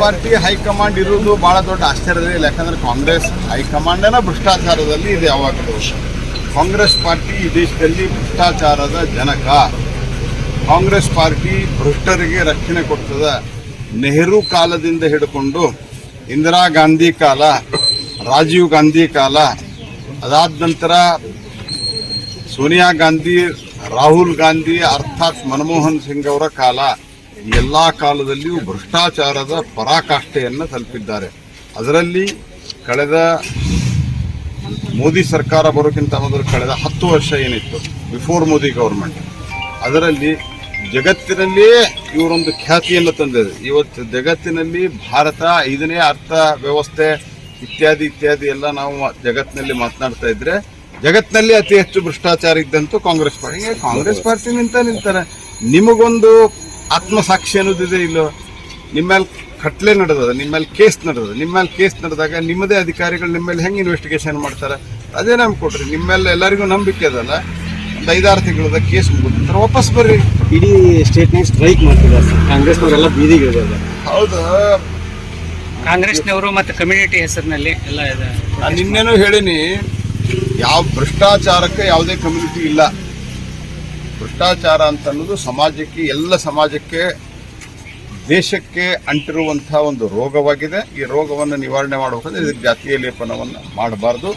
Party, high command ಇರುವುದು ಬಹಳ ದೊಡ್ಡ ಆಶ್ಚರ್ಯ ಇಲ್ಲ ಯಾಕಂದ್ರೆ ಕಾಂಗ್ರೆಸ್ ಹೈಕಮಾಂಡನ ಭ್ರಷ್ಟಾಚಾರದಲ್ಲಿ ಇದೆ ಯಾವಾಗಲೂ. ಕಾಂಗ್ರೆಸ್ ಪಾರ್ಟಿ ಈ ದೇಶದಲ್ಲಿ ಭ್ರಷ್ಟಾಚಾರದ ಜನಕ. ಕಾಂಗ್ರೆಸ್ ಪಾರ್ಟಿ ಭ್ರಷ್ಟರಿಗೆ ರಕ್ಷಣೆ ಕೊಡ್ತದ. ನೆಹರು ಕಾಲದಿಂದ ಹಿಡ್ಕೊಂಡು ಇಂದಿರಾ ಗಾಂಧಿ ಕಾಲ, ರಾಜೀವ್ ಗಾಂಧಿ ಕಾಲ, ಅದಾದ ನಂತರ ಸೋನಿಯಾ ಗಾಂಧಿ, ರಾಹುಲ್ ಗಾಂಧಿ, ಅರ್ಥಾತ್ ಮನಮೋಹನ್ ಸಿಂಗ್ ಅವರ ಕಾಲ ಎಲ್ಲ ಕಾಲದಲ್ಲಿಯೂ ಭ್ರಷ್ಟಾಚಾರದ ಪರಾಕಾಷ್ಠೆಯನ್ನು ತಲುಪಿದ್ದಾರೆ. ಅದರಲ್ಲಿ ಕಳೆದ ಮೋದಿ ಸರ್ಕಾರ ಬರೋಕ್ಕಿಂತ ಮೊದಲು ಕಳೆದ ಹತ್ತು ವರ್ಷ ಏನಿತ್ತು ಬಿಫೋರ್ ಮೋದಿ ಗೌರ್ಮೆಂಟ್ ಅದರಲ್ಲಿ ಜಗತ್ತಿನಲ್ಲಿಯೇ ಇವರೊಂದು ಖ್ಯಾತಿಯನ್ನು ತಂದಿದೆ. ಇವತ್ತು ಜಗತ್ತಿನಲ್ಲಿ ಭಾರತ ಐದನೇ ಅರ್ಥ ವ್ಯವಸ್ಥೆ ಇತ್ಯಾದಿ ಇತ್ಯಾದಿ ಎಲ್ಲ ನಾವು ಜಗತ್ತಿನಲ್ಲಿ ಮಾತನಾಡ್ತಾ ಇದ್ರೆ ಜಗತ್ತಿನಲ್ಲಿ ಅತಿ ಹೆಚ್ಚು ಭ್ರಷ್ಟಾಚಾರ ಇದ್ದಂತೂ ಕಾಂಗ್ರೆಸ್ ಪಾರ್ಟಿ. ಕಾಂಗ್ರೆಸ್ ಪಾರ್ಟಿ ನಿಂತ ನಿಂತಾರೆ ನಿಮಗೊಂದು ಆತ್ಮಸಾಕ್ಷಿ ಅನ್ನೋದಿದೆ ಇಲ್ಲೋ. ನಿಮ್ಮ ಮೇಲೆ ಕಟ್ಲೆ ನಡೆದದ ನಿಮ್ಮ ಮೇಲೆ ಕೇಸ್ ನಡೆದದ. ನಿಮ್ಮ ಮೇಲೆ ಕೇಸ್ ನಡೆದಾಗ ನಿಮ್ಮದೇ ಅಧಿಕಾರಿಗಳು ನಿಮ್ಮ ಮೇಲೆ ಹೆಂಗೆ ಇನ್ವೆಸ್ಟಿಗೇಷನ್ ಮಾಡ್ತಾರೆ? ಅದೇ ನಮ್ಗೆ ಕೊಡ್ರಿ ನಿಮ್ಮ ಮೇಲೆ ಎಲ್ಲರಿಗೂ ನಂಬಿಕೆ ಅದಲ್ಲ. ಒಂದು ಐದಾರು ತಿಂಗಳದ ಕೇಸ್ ಮುಗಿದ್ರೆ ವಾಪಸ್ ಬರ್ರಿ. ಇಡೀ ಸ್ಟೇಟ್ನಾಗ ಸ್ಟ್ರೈಕ್ ಮಾಡ್ತಿದ್ದಾರೆ ಸರ್. ಕಾಂಗ್ರೆಸ್ನವರೆಲ್ಲ ಬೀದಿಗೆ ಹೌದು? ಕಾಂಗ್ರೆಸ್ನವರು ಮತ್ತು ಕಮ್ಯುನಿಟಿ ಹೆಸರಿನಲ್ಲಿ ಎಲ್ಲ ಇದೆ. ನಾನು ನಿನ್ನೇನು ಹೇಳಿನಿ ಯಾವ ಭ್ರಷ್ಟಾಚಾರಕ್ಕೆ ಯಾವುದೇ ಕಮ್ಯುನಿಟಿ ಇಲ್ಲ. ಭ್ರಷ್ಟಾಚಾರ ಅಂತ ಅನ್ನೋದು ಸಮಾಜಕ್ಕೆ, ಎಲ್ಲ ಸಮಾಜಕ್ಕೆ, ದೇಶಕ್ಕೆ ಅಂಟಿರುವಂತಹ ಒಂದು ರೋಗವಾಗಿದೆ. ಈ ರೋಗವನ್ನು ನಿವಾರಣೆ ಮಾಡಬೇಕಂದ್ರೆ ಇದಕ್ಕೆ ಜಾತಿಯ ಲೇಪನವನ್ನು ಮಾಡಬಾರ್ದು.